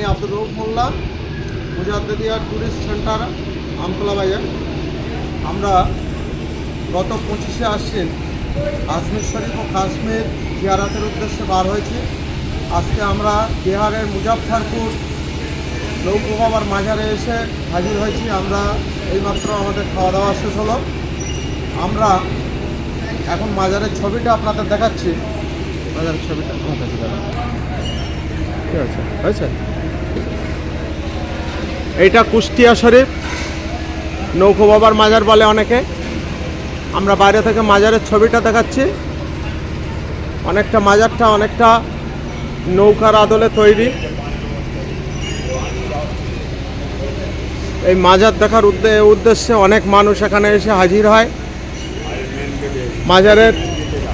আমি Abdul Rouf Molla মুজাদ্দিয়া tourist centre, Amtala বাজার। আমরা গত পঁচিশে আসছেন কাশ্মীর শরীফ ও কাশ্মীর জিয়ারাতের উদ্দেশ্যে বার হয়েছে। আজকে আমরা বিহারের মুজাফরপুর লৌকু বাবার মাজারে এসে হাজির হয়েছি। আমরা এইমাত্র আমাদের খাওয়া দাওয়া শেষ হলো। আমরা এখন মাজারের ছবিটা আপনাদের দেখাচ্ছি। মাজারের ছবিটা। ঠিক আছে, হয়েছে? এইটা কুষ্টিয়া শরীফ। নৌকো বাবার মাজার বলে অনেকে। আমরা বাইরে থেকে মাজারের ছবিটা দেখাচ্ছি। অনেকটা মাজারটা, অনেকটা নৌকার আদলে তৈরি। এই মাজার দেখার উদ্দে- উদ্দেশ্যে অনেক মানুষ এখানে এসে হাজির হয়। মাজারের,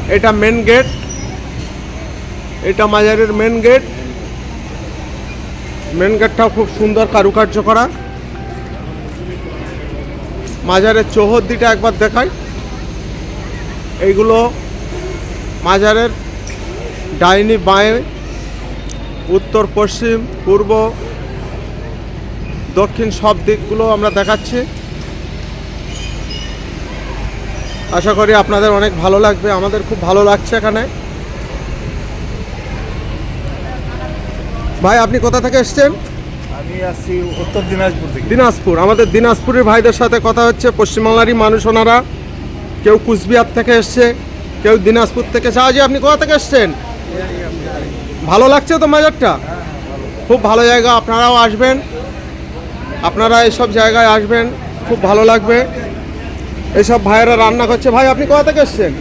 এটা মেন গেট এটা মাজারের মেন গেট মেন গেটটাও খুব সুন্দর কারুকার্য করা। মাজারের চৌহদ্দিটা একবার দেখাই। এইগুলো মাজারের ডাইনি বাঁয়ে, উত্তর, পশ্চিম, পূর্ব, দক্ষিণ সব দিকগুলো আমরা দেখাচ্ছি। আশা করি আপনাদের অনেক ভালো লাগবে, আমাদের খুব ভালো লাগছে এখানে। ভাই আপনি কোথা থেকে এসছেন? আমি আসছি উত্তর দিনাজপুর থেকে। দিনাজপুর। আমাদের দিনাজপুরের ভাইদের সাথে কথা হচ্ছে। পশ্চিমবাংলারই মানুষ ওনারা। কেউ কুচবিহার থেকে এসছে কেউ দিনাজপুর থেকে। সাহায্যে আপনি কোথা থেকে এসছেন? ভালো লাগছে তো মাজারটা খুব ভালো জায়গা আপনারাও আসবেন। আপনারা এইসব জায়গায় আসবেন খুব ভালো লাগবে। এইসব ভাইয়েরা রান্না করছে। ভাই আপনি কোথা থেকে এসছেন?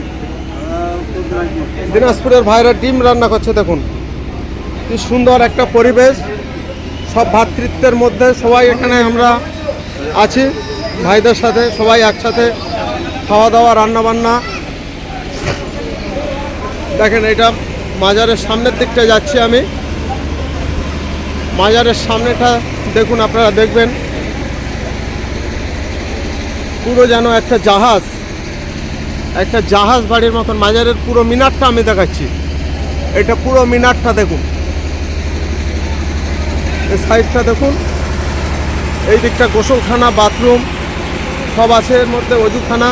দিনাজপুরের ভাইয়েরা ডিম রান্না করছে দেখুন। কি সুন্দর একটা পরিবেশ, সব ভাতৃত্বের মধ্যে সবাই এখানে আমরা আছি, ভাইদের সাথে, সবাই একসাথে খাওয়া দাওয়া, রান্না বান্না। দেখেন এটা মাজারের সামনের দিকটা যাচ্ছি আমি। মাজারের সামনেটা দেখুন আপনারা দেখবেন। পুরো যেন একটা জাহাজ একটা জাহাজ বাড়ির মতন, মাজারের পুরো মিনারটা আমি দেখাচ্ছি। এটা পুরো মিনারটা দেখুন। এই সাইডটা দেখুন। এই দিকটা গোসলখানা বাথরুম সব আছে এর মধ্যে অজুখানা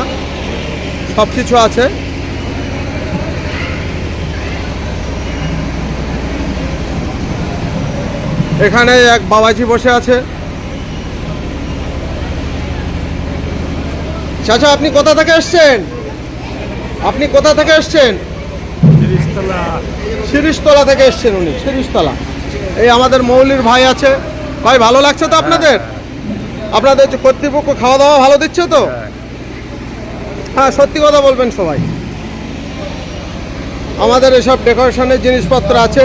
সব কিছু আছে। এখানে এক বাবাজি বসে আছে। চাচা আপনি কোথা থেকে এসছেন? আপনি কোথা থেকে এসছেন? শিরিশতলা থেকে এসছেন উনি শিরিষতলা এই আমাদের মৌলির ভাই আছে। ভাই ভালো লাগছে তো আপনাদের? আপনাদের কর্তৃপক্ষ খাওয়া দাওয়া ভালো দিচ্ছে তো? হ্যাঁ সত্যি কথা বলবেন সবাই। আমাদের এসব ডেকোরেশনের জিনিসপত্র আছে।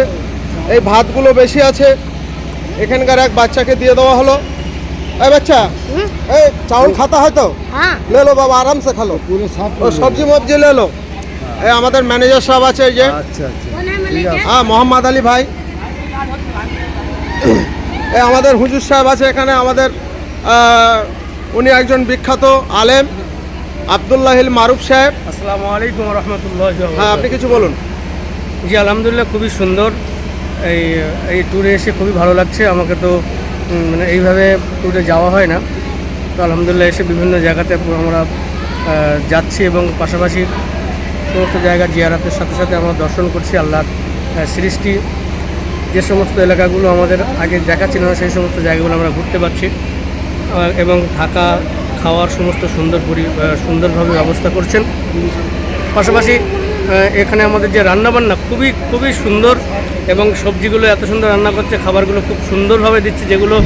এই ভাতগুলো বেশি আছে। এখানকার এক বাচ্চাকে দিয়ে দেওয়া হলো। এই বাচ্চা এই চাউল খাতা হয়তো লেলো বাবা আরামসে খালো সবজি মবজি লেলো এই আমাদের ম্যানেজার সাহেব আছে এই যে। হ্যাঁ মোহাম্মদ আলী ভাই। আমাদের হুজুর সাহেব আছে এখানে আমাদের উনি একজন বিখ্যাত আলেম আবদুল্লাহিল মারুফ সাহেব। আসসালামু আলাইকুম রহমতুল্লাহ হ্যাঁ আপনি কিছু বলুন। জি আলহামদুলিল্লাহ খুবই সুন্দর। এই এই ট্যুরে এসে খুবই ভালো লাগছে। আমাকে তো মানে এইভাবে ট্যুরে যাওয়া হয় না। তো আলহামদুলিল্লাহ এসে বিভিন্ন জায়গাতে আমরা যাচ্ছি এবং পাশাপাশি সমস্ত জায়গা জিয়ারাতের সাথে সাথে আমরা দর্শন করছি আল্লাহর সৃষ্টি। যে সমস্ত এলাকাগুলো আমাদের আগে দেখা ছিল না, সেই সমস্ত জায়গাগুলো আমরা ঘুরতে পারছি। এবং থাকা, খাওয়ার সমস্ত সুন্দর পরি সুন্দরভাবে ব্যবস্থা করছেন। পাশাপাশি এখানে আমাদের যে রান্নাবান্না খুবই খুবই সুন্দর এবং সবজিগুলো এত সুন্দর রান্না করছে, খাবারগুলো খুব সুন্দরভাবে দিচ্ছে, যেগুলো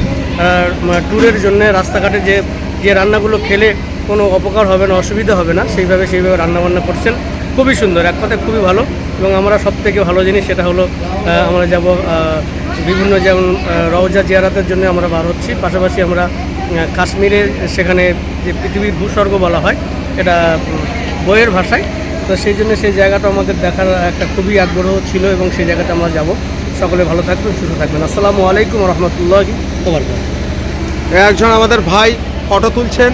ট্যুরের জন্য রাস্তাঘাটে যে যে রান্নাগুলো খেলে কোনো অপকার হবে না, অসুবিধা হবে না, সেইভাবে সেইভাবে রান্নাবান্না করছেন। খুবই সুন্দর, এক কথায় খুবই ভালো। এবং আমরা সব থেকে ভালো জিনিস সেটা হলো আমরা যাব বিভিন্ন যেমন রওজা জিয়ারাতের জন্য আমরা বার হচ্ছি। পাশাপাশি আমরা কাশ্মীরে সেখানে যে পৃথিবীর ভূস্বর্গ বলা হয়, এটা বইয়ের ভাষায়। তো সেই জন্য সেই জায়গাটা আমাদের দেখার একটা খুবই আগ্রহ ছিল এবং সেই জায়গাটা আমরা যাব। সকলে ভালো থাকবেন, সুস্থ থাকবেন। আসসালামু আলাইকুম রহমতুল্লাহ একজন আমাদের ভাই ফটো তুলছেন।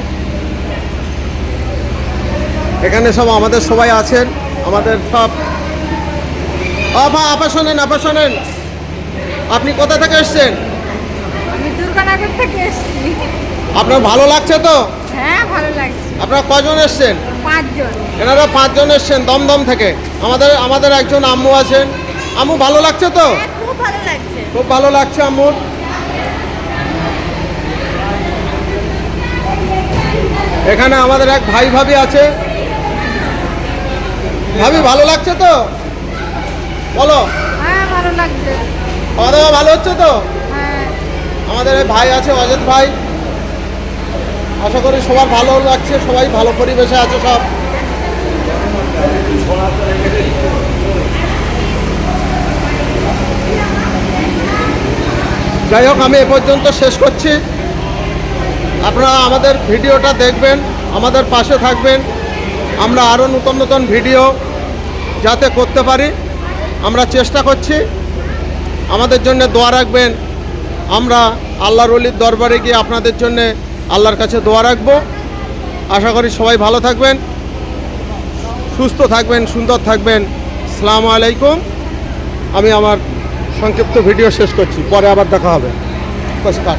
এখানে সব আমাদের সবাই আছেন। আমাদের সব আপা আপা শোনেন আপা শোনেন। আপনি কোথা থেকে এসছেন? আমি দুর্গানগর থেকে এসেছি। আপনার ভালো লাগছে তো? হ্যাঁ ভালো লাগছে। আপনারা কজন এসছেন? পাঁচজন। এনারা পাঁচজন এসছেন দমদম থেকে। আমাদের আমাদের একজন আম্মু আছেন। আম্মু ভালো লাগছে তো? হ্যাঁ খুব ভালো লাগছে। খুব ভালো লাগছে আম্মুর এখানে আমাদের এক ভাই ভাবি আছে। ভাবি ভালো লাগছে তো? বলো? হ্যাঁ ভালো লাগছে। খাওয়া দাওয়া ভালো হচ্ছে তো? হ্যাঁ। আমাদের এই ভাই আছে অজিত ভাই। আশা করি সবার ভালো লাগছে সবাই ভালো পরিবেশে আছে সব। যাই হোক আমি এ পর্যন্ত শেষ করছি। আপনারা আমাদের ভিডিওটা দেখবেন আমাদের পাশে থাকবেন। আমরা আরও নতুন নতুন ভিডিও যাতে করতে পারি। আমরা চেষ্টা করছি। আমাদের জন্য দোয়া রাখবেন। আমরা আল্লাহর অলির দরবারে গিয়ে আপনাদের জন্য আল্লাহর কাছে দোয়া রাখব। আশা করি সবাই ভালো থাকবেন, সুস্থ থাকবেন, সুন্দর থাকবেন। সালামু আলাইকুম। আমি আমার সংক্ষিপ্ত ভিডিও শেষ করছি, পরে আবার দেখা হবে। নমস্কার।